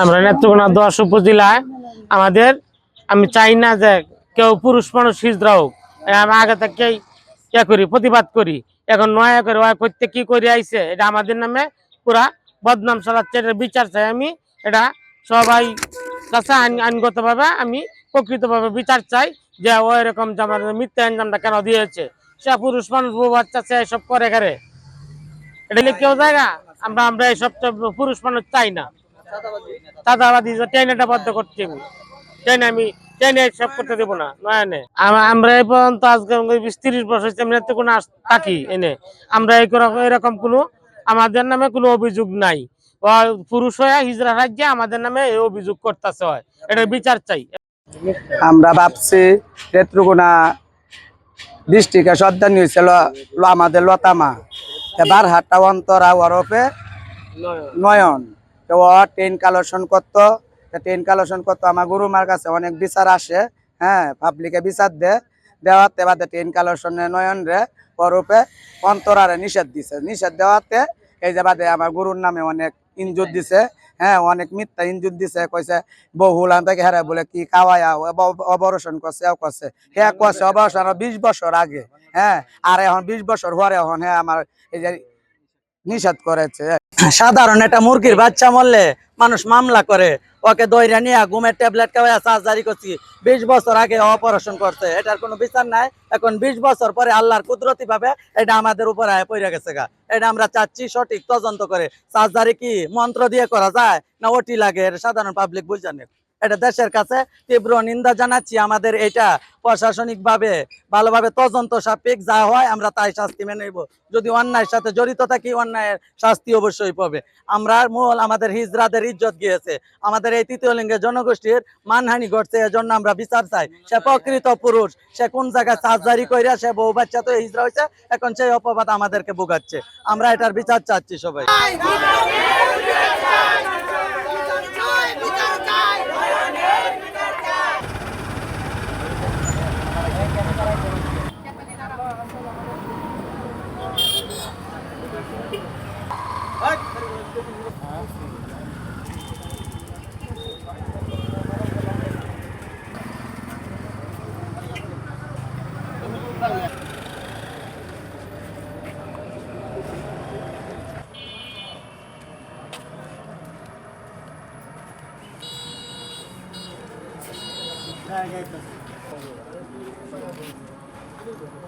আমরা নেত্রকোনা দশ উপজেলায় আমাদের, আমি চাই না যে কেউ পুরুষ মানুষ হিজড়া হোক। আমি আগে থেকেই ইয়ে করি, প্রতিবাদ করি। এখন নয়া করে ওয়া করতে কি করে আইছে, এটা আমাদের নামে পুরা বদনাম চালাচ্ছে এটার বিচার চাই আমি। এটা সবাই কাছে আইন- আইনগতভাবে আমি প্রকৃতভাবে বিচার চাই যে ও এরকম যে আমাদের মিথ্যা ইনজামটা কেন দিয়েছে। সে পুরুষ মানুষ, বউ বাচ্চা, সে এসব করে করে এটা কেউ জায়গা আমরা আমরা এইসব পুরুষ মানুষ চাই না। চাঁদাবাদি আমি সব করতে দেবো না আমরা এই পর্যন্ত আজকে বিশ তিরিশ বছর হচ্ছে কোনো থাকি এনে। আমরা এরকম কোনো, আমাদের নামে কোনো অভিযোগ নাই। পুরুষ হয়ে হিজরা রাজ্যে আমাদের নামে এই অভিযোগ করতেছে হয়। এটা বিচার চাই। আমরা ভাবছি নেত্রকোনা ডিস্ট্রিক্টে সর্দানি হয়েছিল আমাদের লতামা। এবার হাটটা অন্তরা ওরফে নয়ন। তো ও ট্রেন কালেকশন করতো। ট্রেন কালেকশন করতো। আমার গুরুমার কাছে অনেক বিচার আসে। হ্যাঁ পাবলিকে বিচার দে। দেওয়াতে বাদে ট্রেন কালেকশনে নয়ন রে ওরফে অন্তরারে নিষেধ দিছে। নিষেধ দেওয়াতে এই যে বাদে আমার গুরুর নামে অনেক ইনজুর দিছে। হ্যাঁ অনেক মিথ্যা ইনজুর দিছে। কইছে বহুল থেকে হেরে বলে কি কাওয়ায়া অপারেশন করছে এও করছে। হ্যাঁ করছে অপারেশন বিশ বছর আগে। হ্যাঁ আর এখন বিশ বছর হওয়ার এখন হ্যাঁ আমার এই যে নিষেধ করেছে। সাধারণ একটা মুরগির বাচ্চা মরলে মানুষ মামলা করে। ওকে দইরা নিয়ে ঘুমের ট্যাবলেট খাওয়া সার্জারি করছি। বিশ বছর আগে অপারেশন করছে। এটার কোনো বিচার নাই। এখন বিশ বছর পরে আল্লাহর কুদরতি ভাবে এটা আমাদের উপরে আয় পড়ে গেছে গা। এটা আমরা চাচ্ছি সঠিক তদন্ত করে। চার্জ সার্জারি কি মন্ত্র দিয়ে করা যায় না ওটি লাগে? এটা সাধারণ পাবলিক বুঝানে এটা দেশের কাছে তীব্র নিন্দা জানাচ্ছি আমাদের এটা প্রশাসনিক ভাবে ভালোভাবে তদন্ত সাপেক্ষ যা হয় আমরা তাই শাস্তি মেনে নেব। যদি অন্যায়ের সাথে জড়িত থাকি, অন্যায়ের শাস্তি অবশ্যই পাবে। আমরা মূল আমাদের হিজরাদের ইজ্জত গিয়েছে। আমাদের এই তৃতীয় লিঙ্গের জনগোষ্ঠীর মানহানি ঘটছে, এজন্য আমরা বিচার চাই। সে প্রকৃত পুরুষ, সে কোন জায়গায় সার্জারি কইরা সে বউ বাচ্চা তো হিজরা হয়েছে এখন সেই অপবাদ আমাদেরকে ভোগাচ্ছে। আমরা এটার বিচার চাচ্ছি সবাই। Yeah, yeah, yeah.